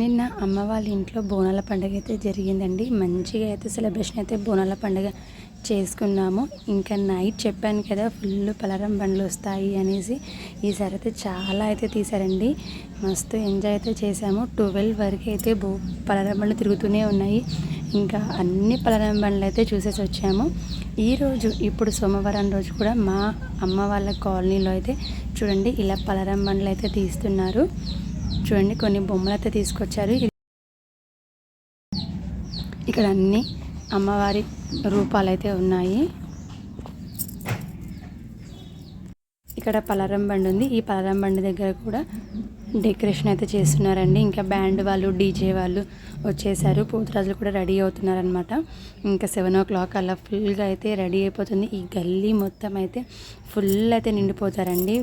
నిన్న అమ్మ వాళ్ళ ఇంట్లో బోనాల పండుగ అయితే జరిగిందండి. మంచిగా అయితే సెలబ్రేషన్ అయితే బోనాల పండుగ చేసుకున్నాము. ఇంకా నైట్ చెప్పాను కదా ఫుల్ పలరం బండ్లు వస్తాయి అనేసి. ఈసారి అయితే చాలా అయితే తీసారండి మస్తు ఎంజాయ్ అయితే చేసాము ట్వెల్వ్ వరకు అయితే బో పలరం బండ్లు తిరుగుతూనే ఉన్నాయి. ఇంకా అన్ని పలరం బండ్లు అయితే చూసేసి వచ్చాము. ఈరోజు ఇప్పుడు సోమవారం రోజు కూడా మా అమ్మ వాళ్ళ కాలనీలో అయితే చూడండి ఇలా పలరం బండ్లు అయితే తీస్తున్నారు. చూడండి కొన్ని బొమ్మలు అయితే తీసుకొచ్చారు. ఇక్కడ అన్ని అమ్మవారి రూపాలు అయితే ఉన్నాయి. ఇక్కడ పలారం బండి ఉంది. ఈ పలారం బండి దగ్గర కూడా డెకరేషన్ అయితే చేస్తున్నారండి. ఇంకా బ్యాండ్ వాళ్ళు డీజే వాళ్ళు వచ్చేసారు. పోతురాజులు కూడా రెడీ అవుతున్నారనమాట ఇంకా సెవెన్ ఓ క్లాక్ అలా ఫుల్గా అయితే రెడీ అయిపోతుంది. ఈ గల్లీ మొత్తం అయితే ఫుల్ అయితే నిండిపోతారండి.